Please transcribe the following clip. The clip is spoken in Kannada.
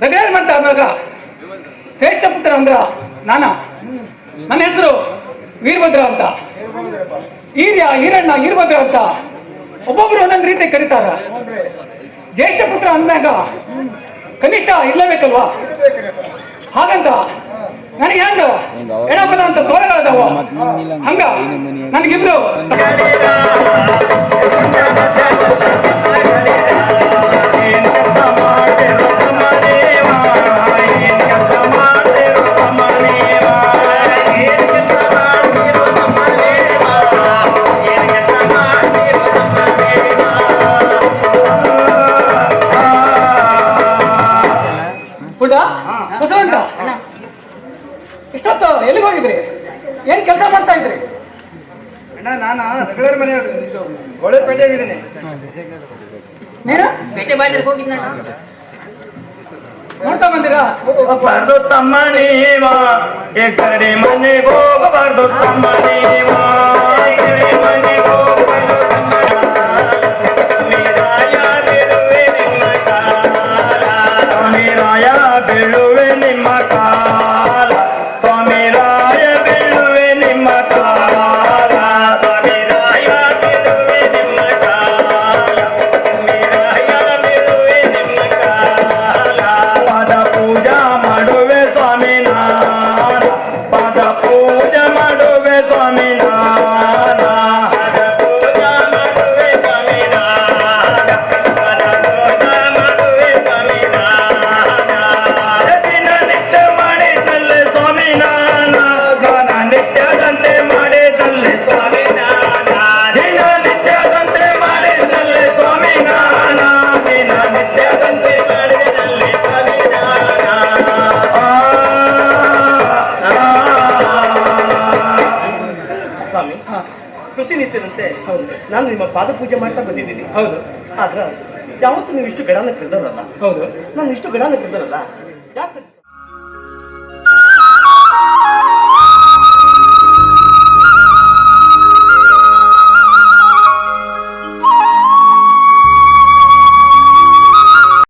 ಮಂತ ಆದಾಗ ಶ್ರೇಷ್ಠ ಪುತ್ರ ಅಂದ್ರ ನಾನ? ನನ್ನ ಹೆಸರು ವೀರಭದ್ರ ಅಂತ. ಈರ್ಯ ಈರಣ್ಣ ವೀರಭದ್ರ ಅಂತ. ಒಬ್ಬೊಬ್ರು ಒಂದೊಂದು ರೀತಿ ಕರೀತಾರ. ಜ್ಯೇಷ್ಠ ಪುತ್ರ ಅಂದಾಗ ಕನಿಷ್ಠ ಇರ್ಲೇಬೇಕಲ್ವಾ? ಹಾಗಂತ? ನನಗೆ ಹೆಂಗ? ಎಡಪದ ಅಂತ ತೋರಗಳದಾವ ಹಂಗ? ನನಗಿಬ್ರು. ಇಷ್ಟೊತ್ತು ಎಲ್ಲಿಗೆ ಹೋಗಿದ್ರಿ? ಏನ್ ಕೆಲಸ ಮಾಡ್ತಾ ಇದ್ರಿ? ಅಣ್ಣ ನಾನು? ರಗಳೆಯರ ಮನೆ ಇದು ಗೋಳೆಪೇಟೆ ಇದ್ದೀನಿ ನೀನು ಪೇಟೆ ಬಾಗಿಲು ಹೋಗಿದ್ನಣ್ಣ ನೋಡ್ತಾ ಬಂದಿರಾ? ಹೋಗಬಾರ್ದು ತಮ್ಮ ನೀವ ಎಕರೆ ಮನೆಗೆ ಹೋಗಬಾರ್ದು ತಮ್ಮ ನೀವ. ಸ್ವಾಮಿ. ಪ್ರತಿನಿತ್ಯದಂತೆ ನಾನು ನಿಮ್ಮ ಪಾದ ಪೂಜೆ ಮಾಡ್ತಾ ಬಂದಿದ್ದೀನಿ. ಹೌದು. ಆದ್ರೆ ಯಾವತ್ತು ನೀವು ಇಷ್ಟು ಗಡಾನ ಕರೆದರಲ್ಲ ಹೌದು. ನಾನು ಇಷ್ಟು ಗಡಾನ ಕರೆದರಲ್ಲ ಯಾಕೆ?